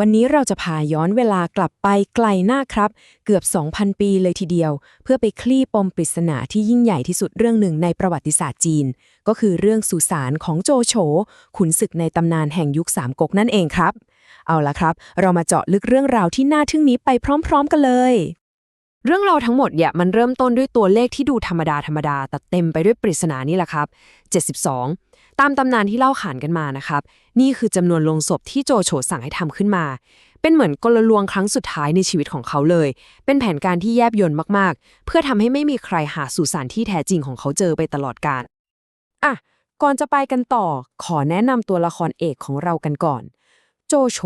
วันนี้เราจะพาย้อนเวลากลับไปไกลหน้าครับ เกือบ 2,000 ปีเลยทีเดียว เพื่อไปคลี่ปมปริศนาที่ยิ่งใหญ่ที่สุดเรื่องหนึ่งในประวัติศาสตร์จีน ก็คือเรื่องสุสานของโจโฉ ขุนศึกในตำนานแห่งยุคสามก๊กนั่นเองครับ เอาละครับ เรามาเจาะลึกเรื่องราวที่น่าทึ่งนี้ไปพร้อม ๆ กันเลย เรื่องราวทั้งหมดเนี่ยมันเริ่มต้นด้วยตัวเลขที่ดูธรรมดาธรรมดา แต่เต็มไปด้วยปริศนานี่แหละครับ 72 ตามตำนานที่เล่าขานกันมานะครับ นี่คือจำนวนลงศพที่โจโฉสั่งให้ทำขึ้นมา เป็นเหมือนกลลวงครั้งสุดท้ายในชีวิตของเขาเลย เป็นแผนการที่แยบยลมากๆ เพื่อทำให้ไม่มีใครหาสุสานที่แท้จริงของเขาเจอไปตลอดกาลอะก่อนจะไปกันต่อ ขอแนะนำตัวละครเอกของเรากันก่อน โจโฉ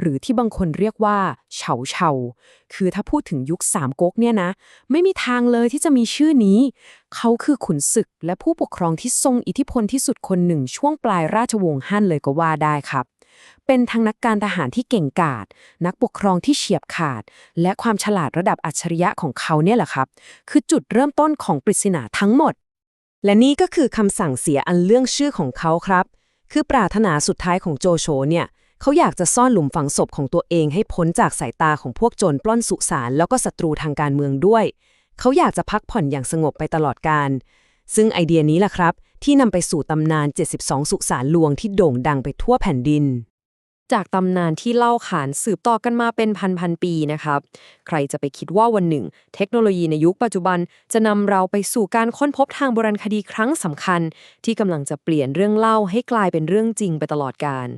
หรือที่บางคนเรียกว่าเฉาเฉาคือถ้าพูดถึงยุคสามก๊กเนี่ยนะ ไม่มีทางเลยที่จะมีชื่อนี้ เขาคือขุนศึกและผู้ปกครองที่ทรงอิทธิพลที่สุดคนหนึ่งช่วงปลายราชวงศ์ฮั่นเลยก็ว่าได้ครับ เป็นทั้งนักการทหารที่เก่งกาจนักปกครองที่เฉียบขาด และความฉลาดระดับอัจฉริยะของเขาเนี่ยแหละครับ คือจุดเริ่มต้นของปริศนาทั้งหมด และนี่ก็คือคำสั่งเสียอันเรื่องชื่อของเขาครับ คือปรารถนาสุดท้ายของโจโฉเนี่ย เขาอยากจะซ่อนหลุมฝังศพของตัวเองให้พ้นจากสายตาของพวกโจรปล้นสุสานแล้วก็ศัตรูทางการเมืองด้วย เขาอยากจะพักผ่อนอย่างสงบไปตลอดการ ซึ่งไอเดียนี้แหละครับ ที่นำไปสู่ตำนาน 72 สุสานลวงที่โด่งดังไปทั่วแผ่นดิน จากตำนานที่เล่าขานสืบต่อกันมาเป็นพันๆปีนะครับ ใครจะไปคิดว่าวันหนึ่ง เทคโนโลยีในยุคปัจจุบันจะนำเราไปสู่การค้นพบทางโบราณคดีครั้งสำคัญ ที่กำลังจะเปลี่ยนเรื่องเล่าให้กลายเป็นเรื่องจริงไปตลอดกาล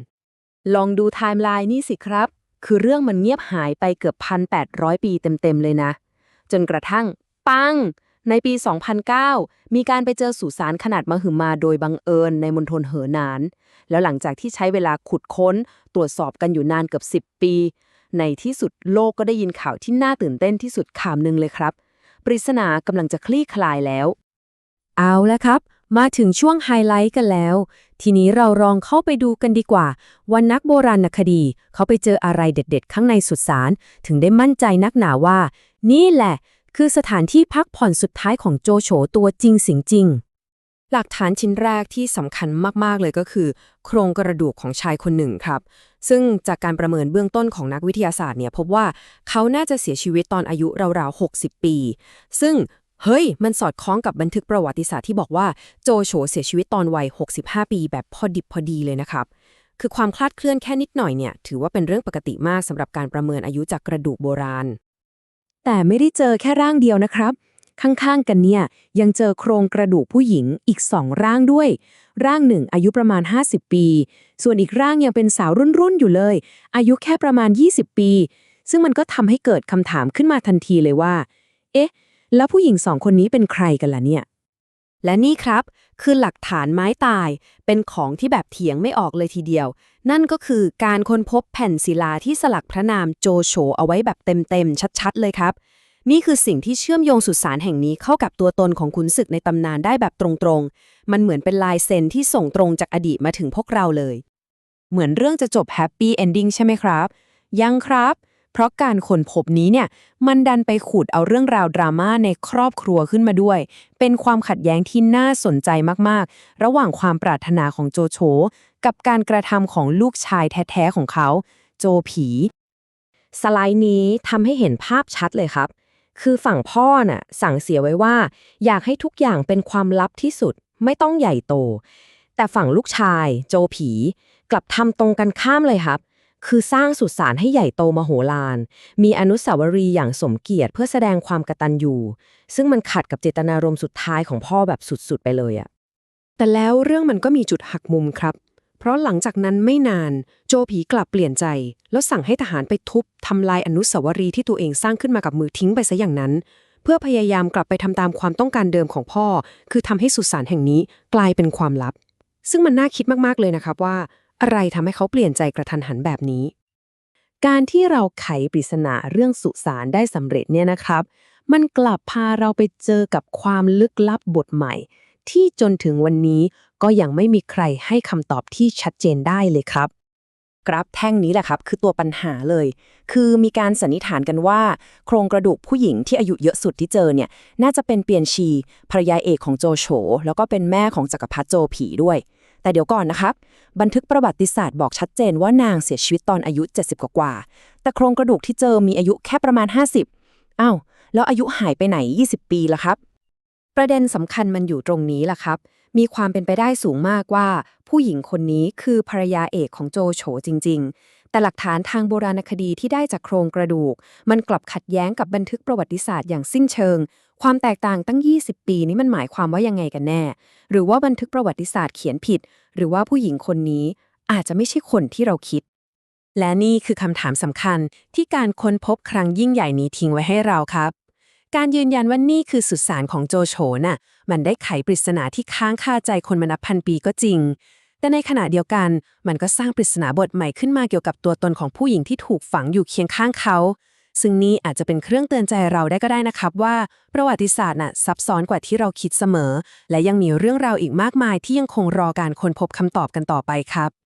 ลองดูไทม์ไลน์นี่สิครับ คือเรื่องมันเงียบหายไปเกือบ 1,800 ปีเต็ม ๆ เลยนะ จนกระทั่ง ปัง ในปี 2009 มีการไปเจอสุสานขนาดมหึมาโดยบังเอิญในมณฑลเหอหนาน แล้วหลังจากที่ใช้เวลาขุดค้น ตรวจสอบกันอยู่นานเกือบ 10 ปี ในที่สุดโลกก็ได้ยินข่าวที่น่าตื่นเต้นที่สุดข่าวหนึ่งเลยครับ ปริศนากำลังจะคลี่คลายแล้ว เอาแล้วครับ มาถึงช่วงไฮไลท์กันแล้ว ทีนี้เราลองเข้าไปดูกันดีกว่า ว่านักโบราณคดี เขาไปเจออะไรเด็ด ๆ ข้างในสุสานถึงได้มั่นใจนักหนาว่า นี่แหละ คือสถานที่พักผ่อนสุดท้ายของโจโฉตัวจริงสิงจริง หลักฐานชิ้นแรกที่สำคัญมากๆเลยก็คือ โครงกระดูกของชายคนหนึ่งครับ ซึ่งจากการประเมินเบื้องต้นของนักวิทยาศาสตร์เนี่ยพบว่าเขาน่าจะเสียชีวิตตอนอายุราวๆ60 ปี ซึ่ง เฮ้ย มันสอดคล้องกับบันทึกประวัติศาสตร์ที่บอกว่าโจโฉเสียชีวิตตอนวัย 65 ปี แบบพอดิบพอดีเลยนะครับ คือความคลาดเคลื่อนแค่นิดหน่อยเนี่ย ถือว่าเป็นเรื่องปกติมากสำหรับการประเมินอายุจากกระดูกโบราณ แต่ไม่ได้เจอแค่ร่างเดียวนะครับ ข้างๆกันเนี่ย ยังเจอโครงกระดูกผู้หญิงอีกสองร่างด้วย ร่างหนึ่งอายุประมาณ 50 ปี ส่วนอีกร่างยังเป็นสาวรุ่นๆอยู่เลย อายุแค่ประมาณ 20 ปี ซึ่งมันก็ทำให้เกิดคำถามขึ้นมาทันทีเลยว่า เอ๊ะ แล้วผู้หญิงสองคนนี้เป็นใครกันล่ะเนี่ย และนี่ครับ คือหลักฐานไม้ตาย เป็นของที่แบบเถียงไม่ออกเลยทีเดียว นั่นก็คือการค้นพบแผ่นศิลาที่สลักพระนามโจโฉเอาไว้แบบเต็มๆชัดๆ เลยครับ นี่คือสิ่งที่เชื่อมโยงสุสานแห่งนี้เข้ากับตัวตนของขุนศึกในตำนานได้แบบตรงๆ มันเหมือนเป็นลายเซ็นที่ส่งตรงจากอดีตมาถึงพวกเราเลย เหมือนเรื่องจะจบแฮปปี้เอนดิ้งใช่ไหมครับ ยังครับ เพราะการค้นพบนี้เนี่ยมันดันไปขุดเอาเรื่องราวดราม่าในครอบครัวขึ้นมาด้วย เป็นความขัดแย้งที่น่าสนใจมากๆ ระหว่างความปรารถนาของโจโฉกับการกระทำของลูกชายแท้ๆของเขา โจผี สไลด์นี้ทำให้เห็นภาพชัดเลยครับ คือฝั่งพ่อน่ะสั่งเสียไว้ว่า อยากให้ทุกอย่างเป็นความลับที่สุดไม่ต้องใหญ่โต แต่ฝั่งลูกชาย โจผี กลับทำตรงกันข้ามเลยครับ คือสร้างสุสานให้ใหญ่โตมโหฬาร มีอนุสาวรีย์อย่างสมเกียรติเพื่อแสดงความกตัญญูซึ่งมันขัดกับเจตนารมณ์สุดท้ายของพ่อแบบสุดๆ ไปเลยอะแต่แล้วเรื่องมันก็มีจุดหักมุมครับ เพราะหลังจากนั้นไม่นานโจผีกลับเปลี่ยนใจ แล้วสั่งให้ทหารไปทุบทำลายอนุสาวรีย์ที่ตัวเองสร้างขึ้นมากับมือทิ้งไปซะอย่างนั้น เพื่อพยายามกลับไปทำตามความต้องการเดิมของพ่อ คือทำให้สุสานแห่งนี้กลายเป็นความลับ ซึ่งมันน่าคิดมากๆเลยนะครับว่า อะไรทำให้เขาเปลี่ยนใจกระทันหันแบบนี้ การที่เราไขปริศนาเรื่องสุสานได้สำเร็จเนี่ยนะครับ มันกลับพาเราไปเจอกับความลึกลับบทใหม่ ที่จนถึงวันนี้ก็ยังไม่มีใครให้คำตอบที่ชัดเจนได้เลยครับ กราฟแท่งนี้แหละครับ คือตัวปัญหาเลย คือมีการสันนิษฐานกันว่า โครงกระดูกผู้หญิงที่อายุเยอะสุดที่เจอเนี่ย น่าจะเป็นเปียนชีภรรยาเอกของโจโฉแล้วก็เป็นแม่ของจักรพรรดิโจผีด้วย แต่เดี๋ยวก่อนนะครับ บันทึกประวัติศาสตร์บอกชัดเจนว่านางเสียชีวิตตอนอายุ 70 กว่า แต่โครงกระดูกที่เจอมีอายุแค่ประมาณ 50อ้าวแล้วอายุหายไปไหน 20 ปีละครับ ประเด็นสำคัญมันอยู่ตรงนี้ล่ะครับ มีความเป็นไปได้สูงมากว่า ผู้หญิงคนนี้คือภรรยาเอกของโจโฉจริง ๆ แต่หลักฐานทางโบราณคดีที่ได้จากโครงกระดูก มันกลับขัดแย้งกับบันทึกประวัติศาสตร์อย่างสิ้นเชิง ความแตกต่างตั้ง 20 ปีนี้มันหมายความว่ายังไงกันแน่ หรือว่าบันทึกประวัติศาสตร์เขียนผิด หรือว่าผู้หญิงคนนี้อาจจะไม่ใช่คนที่เราคิด และนี่คือคำถามสำคัญที่การค้นพบครั้งยิ่งใหญ่นี้ทิ้งไว้ให้เราครับ การยืนยันว่านี่คือสุสานของโจโฉน่ะ มันได้ไขปริศนาที่ค้างคาใจคนมานับพันปีก็จริง แต่ในขณะเดียวกัน มันก็สร้างปริศนาบทใหม่ขึ้นมาเกี่ยวกับตัวตนของผู้หญิงที่ถูกฝังอยู่เคียงข้างเขา ซึ่งนี่อาจจะเป็นเครื่องเตือนใจเราได้ก็ได้นะครับว่า ประวัติศาสตร์น่ะซับซ้อนกว่าที่เราคิดเสมอ และยังมีเรื่องราวอีกมากมายที่ยังคงรอการค้นพบคำตอบกันต่อไปครับ